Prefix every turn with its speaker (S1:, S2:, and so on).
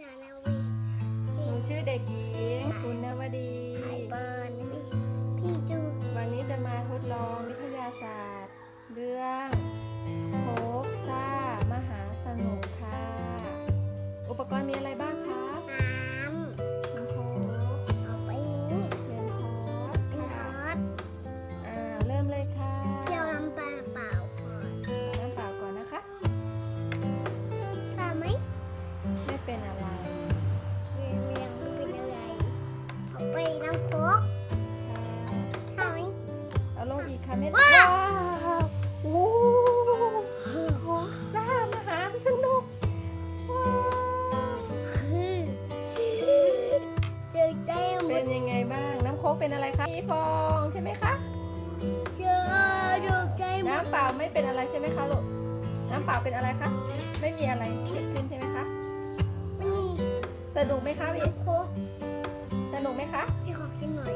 S1: ชาแนลวี
S2: หนูชื่อเด็กหญิงปุณณวดี
S1: ไอเบิร์นพี่พี่จู
S2: วันนี้จะมาทดลองวิทยาศาสตร์ เรื่อง ค่ะเม็ด
S1: ว้าว
S2: ว้าวโอ้โหซ่ามหาสนุกว้าว
S1: เจอแจ้ม
S2: เป็นยังไงบ้าง น้ำโค้กเป็นอะไรคะมีฟองใช่ไหมคะ
S1: เจอดูใจหมด
S2: น้ำเปล่าไม่เป็นอะไรใช่ไหมคะลูก น้ำเปล่าเป็นอะไรคะ ไม่มีอะไรเกิดขึ้นใช่ไหมคะ
S1: มันนี่
S2: สนุกไหมคะพี่
S1: น้ำโคก
S2: สนุกไหมคะ
S1: พี่ขอกินหน่อย